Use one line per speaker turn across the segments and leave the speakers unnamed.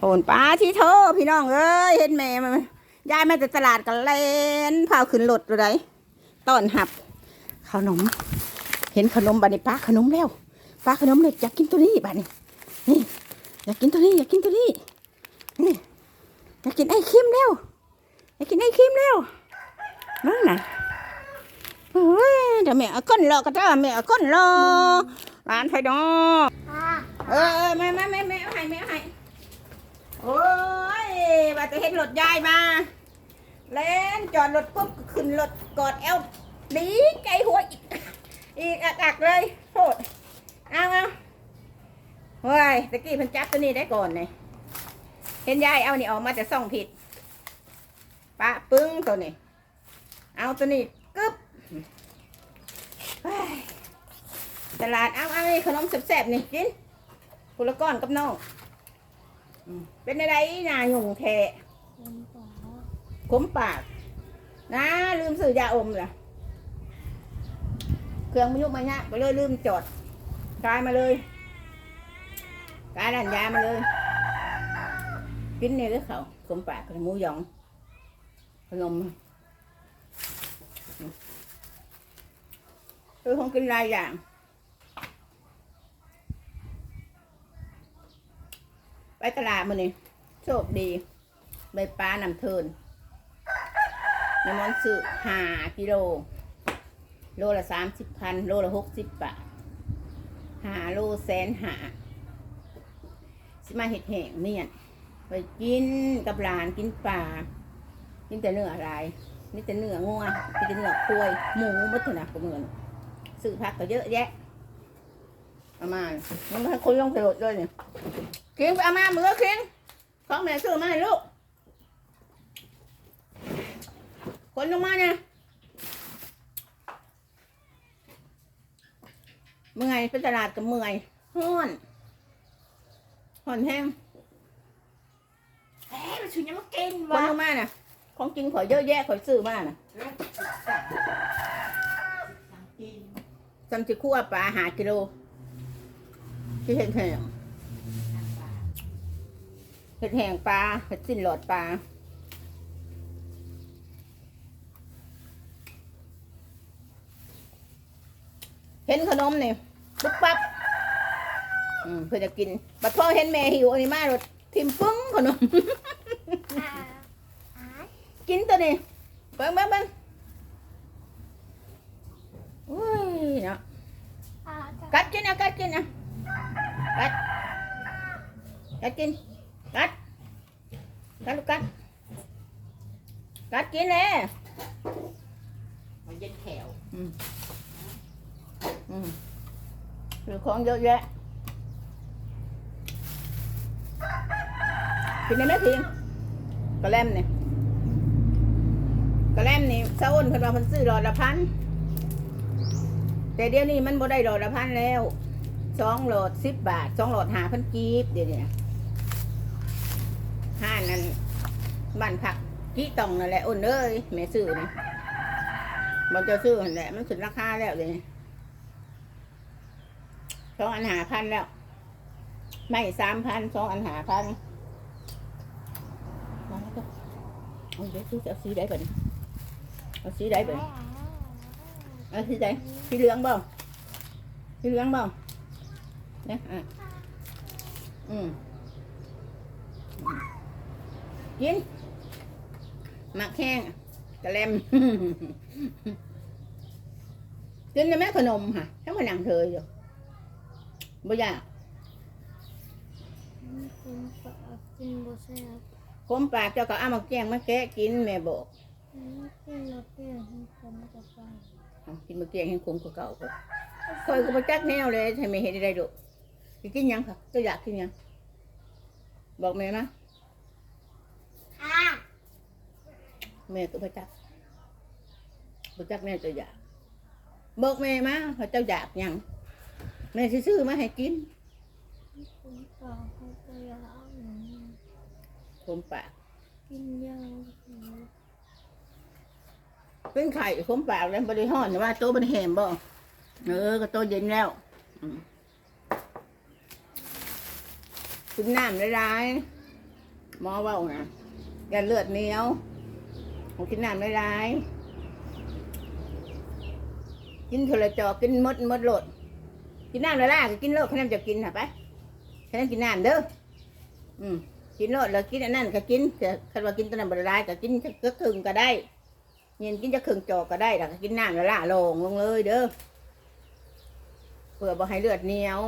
โอนป้าที่เธอพี่น้องเอ้ยเห็นแม่มันยายมาจากตลาดกันเล่นพาขึ้นรถอะไรต้อนหับ ขนม เห็นขนมบัดนี้ป้าขนมแล้วป้าขนมเลยอยากกินตัวนี้บัดนี้นี่อยากกินตัวนี้อยากกินตัวนี้นี่อยากกินไอ้ครีมเร็วอยากกินไอ้ครีมเร็วนั่นน่ะเฮ้ยเดี๋ยวแม่เอาก้นรอก็ได้แม่เอาก้นรอร้านไฟดอเออเออแม่แม่แม่แม่เอาให้แม่เอาให้ โอ้ยว่าจะเห็นรถยายมา เล่นจอดรถปุ๊บขึ้นรถกอดเอวดีไกลหัวอีกอีกอักอักๆเลยโทษเอาเอาเฮ้ยตะกี้พิ่นจับตัวนี้ได้ก่อนเนี่ยเห็นยายเอานี่ออกมาแต่ซ่องผิดปะปึ้งตัวนี้ เอาตัวนี้กึ๊บตลาดเอาเอาขนมแซ่บๆนี่กินกุละก้อนกับน้อง เป็นอะไรนาหยุ่งแทขมปากนะลืมซื้อยาอมล่ะ เครื่องมันยุกมาเนี่ยก็เลยลืมจอดกายมาเลยกายดันยามาเลย กินเนี่ยก็เขาขมปากหมูหยอง ขนมคือคงกินหลายอย่าง ไปตลาดมานี่โชคดีใบปลานำเทินน้ำมันซื้อหากิโล โลละสามสิบพันโลละหกสิบบาทหาโลแสนหาสิมาเห็ดแห้งเมี่ยนไปกินกับหลานกินปลากินแต่เนื้ออะไรนี่แต่เนื้องัวกินแต่เนื้อควยหมูมัตถุนะก็เมือนซื้อผักก็เยอะแยะ อามามันมาให้คนลงไปโหลดด้วยเนี่ยเคียงไปเอามามือเคียงของแม่ซื้อมาให้ลูกคนลงมาเนี่ยเมื่อยเป็นตลาดกับเมื่อยห้อนห้อนแห้ง
เอ๊ะมันชุนยังมากิน
คน
วะ
ลงมาน่ะ ของกินขอยเยอะแยะขอยซื้อมาน่ะจำจิคั่วปลาหากิโล ที่เห็ดแห้งเห็ดแห้งปลาเห็ดสิ้นหลอดปลาเห็นขนมนี่ปุ๊บปั๊บอืมเพื่อจะกิน บัดพ่อเห็นแม่หิวอันนี้มากเลยทิมปึ้งขนม กินตัวนี้เบิ้งเบิ้งเบิ้งอุ้ยเนาะกัดกินนะกัดกินนะ กัดกัดกินกัดกัดลูกกัดกัดกินเลย
มันเย็นแขว
อืมอืมหรือของเยอะแยะกินได้ไหมพิงกระแลมเนี่ยกระแลมนี่เซาอ้นเพิ่นว่าเพิ่นซื้อหลอดละพันแต่เดี๋ยวนี้มันบ่ได้หลอดละพันแล้ว สองโหลดสิบบาทสองโหลดหาพันกีบเดี๋ยวนี้ห้านั้นบ้านผักกี้ตองนั่นแหละอ้นเอ้ยแม่ซื้อนี่มันจะซื้อหันแหละมันสุดราคาแล้วเลยสองอันหาพันแล้ว ไม่สามพันสองอันหาพันมาแล้วก็เอาเดี๋ยวซื้อจะเอาสีใดก่อนเอาสีใดก่อนเอาสีใดสีเหลืองเปล่าสีเหลืองเปล่าเนี่ยอะอืมกินหมักแห้งกระเลมกินได้ไหมขนมค่ะถ้ามานั่งเธออยู่บ่อยาก
กินปลากินบัวแซ่บ
คมปากเจ้าก็เอามาแกงมาแกะกินแม่บอก
กินแล้วเปรี้ยวให้ผมจะไป
เอากินมาแกงให้คมกว่าเก่าก็คอยก็มาจักแนวเลยให้ไม่เห็นได้ดู สิกินหยังค่ะก็อยากกินหยัง บอกแม่นะ
ค่ะ
แม่ก็มาจักมาจักแนวจะอยาก บอกแม่มาว่าเจ้าอยากหยังแม่สิซื้อมาให้กิน
กินปลาให้ตัวยาหนึ่ง
คมปาก
กินยา
เป็นไข่คมปากแล้วบริห้อนแต่ว่าโตมันแหมบ่เออก็โตเย็นแล้วอืม กินน้ำละลายๆหมอว่านะอย่าเลือดเหนียวผมกินน้ำไม่ร้ายๆกินเทละจอกินมดมดโหลด กินน้ำละล่าก็กินโลดขนาดจะกินค่ะไปขนาดกินน้ำเด้ออืมกินโลดแล้วกินอันนั้นก็กินแต่คันว่ากินตัวนั้นบร้ายก็กินจะก็ครึ่งก็ได้เย็นกินจะครึ่งจอกก็ได้แล้วก็กินน้ำละล่าลงลงเลยเด้อเพื่อบ่ให้เลือดเหนียว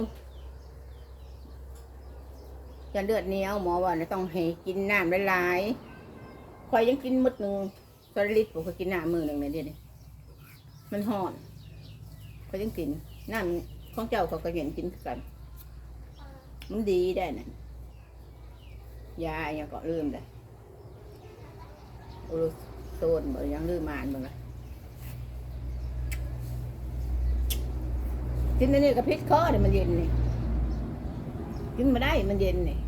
จะเลือดเหนียวหมอว่าเนี่ยต้องให้กินน้ำหลายๆคอยยังกินหมดหนึ่งสลิตผมก็กินน้ำมือหนึ่งเนี่ยเดี๋ยวนี้มันห่อนคอยยังกินน้ำของเจ้าเขาก็เห็นกินกัน มันดีได้น่ะยาอย่างก็ลืมเลยโอโลโซนบ่ยังลืมมานบ่ละกินนนี้กับพิษคอเดี๋ยวมันเย็นนี่ กินมาได้มันเย็นนี่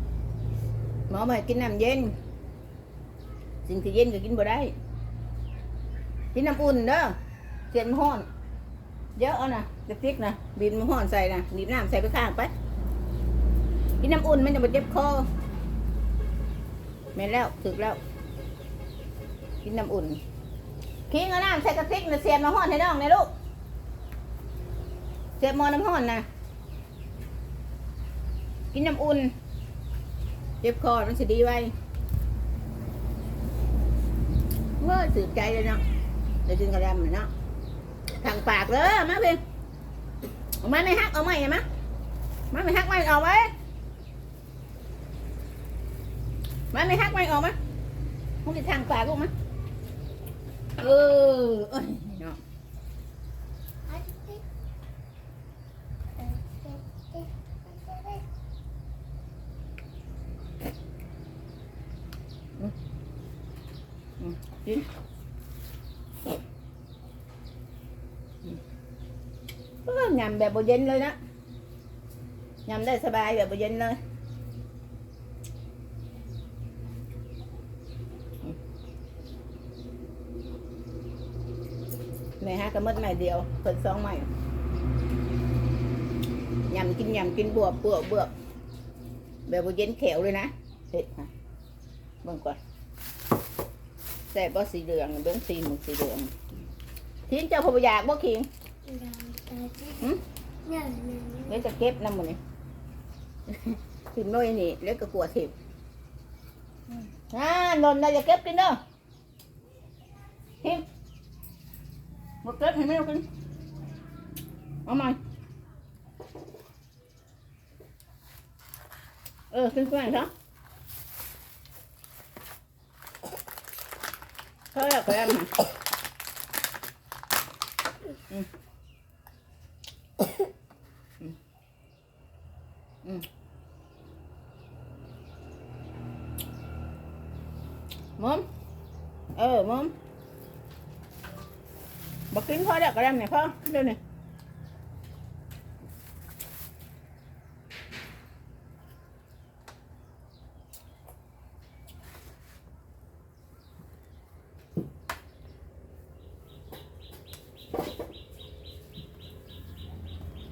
หมอมาให้กินน้ำเย็น สิ่งที่เย็นก็กินบ่ได้ กินน้ำอุ่นเด้อเสียนมันห้อน เยอะเอานะเด็กพริกนะบินมันห้อนใส่นะบีบน้ำใส่ไปข้างไป กินน้ำอุ่นมันจะมาเจ็บคอแม่แล้วถึกแล้ว กินน้ำอุ่นคิงเอาน้ำใส่กระติกนะเสียบมาห้อนให้น้องนะลูกเสียบหมอน้ำห้อนนะ กินน้ำอุ่นเจ็บคอมันสิดีไว้เมื่อสืบใจเลยเนาะเดี๋ยวกินกระดำเลยเนาะทางปากเลยมาเพียงเอาไม้ไม่ฮักเอาไม้เห็นไหมม้ไม่ฮักไม้ออกไว้ม้ไม่ฮักไม้ออกไหมมึงจะทางปากลูกมั้ยเออเอ
อนนี้เอ๊ะเอ๊ะเอ๊ะเอ๊ะ
กินเออยำแบบบเย็นเลยนะยำได้สบายแบบบเย็นเลยแม่ฮะ แบบบเย็นแขวเลยนะเด็ดค่ะเบิ่งก่อนแต่บ่สีเหลืองเบื้องสีหมึกสีเหลืองทิ้งเจ้าพบอยากบ่คิงหืม
อย่างนี้
เดี๋ยวจะเก็บน้ำมันนี่กินน้อยนี่แล้วก็กลัวถิบอ่านนท์ได้จะเก็บกินเด้อทิมมาเก็บให้แม่กินเอาใหม่เออกินกล้วยซะเขาอย Thôi là của em mà ừ. Ừ. Ừ. Mom Ờ mom Bật kính thôi đẹp của em này không Đưa này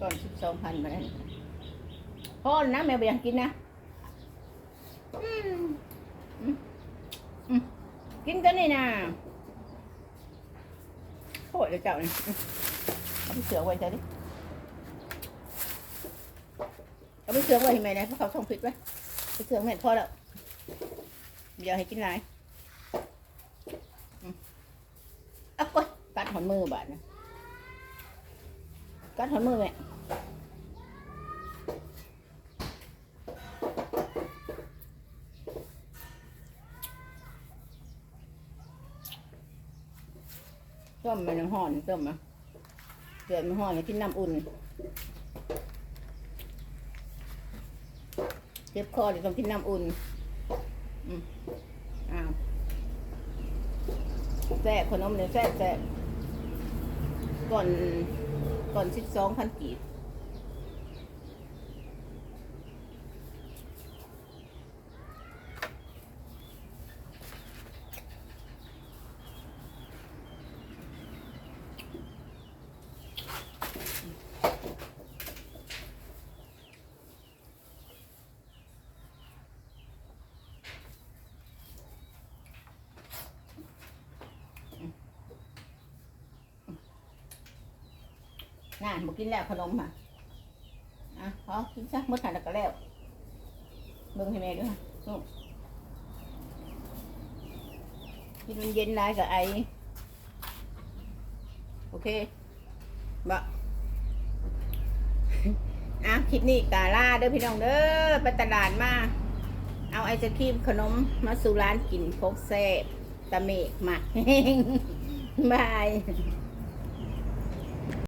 còn 12พันมาแล้วพ่อนะแม่ไปยังกินนะอืมอืมอืมกินกันนี่นะโอ้ยเดี๋ยวเจ้านี่อืมเอาไปเสือไว้ใช่ดิเอาไปเสือไว้ให้แม่นะเพราะเขาส่งผิดไว้ไปเสือแม่พ่อแล้วอย่าให้กินหลายอืมเอาไปกัดหอนมือบาดนะ กัดหอนมือแม่ต้มมันห่อนต้มอะเดือดมันห่อนกินน้ำอุ่นเจ็บคอเดี๋ยวต้องกินน้ำอุ่นอ้าวแซ่บขนมเนี่ยแซ่บแซ่บก่อน ก่อนสิบสองพันกีบ น่าบอกกินแล้วขนมค่ะอะพอกินซะมื่อถ่ายแล้วก็แล้วเบิ่งให้แม่ด้วยค่ะลูกกินมันเย็นได้กับไอโอเคบะอะคลิปนี้กาล่าเด้อพี่น้องเด้อไปตลาดมา เอาไอศครีมขนมมาสู่ร้านกินโคกแซ่บตะเมกหมักบาย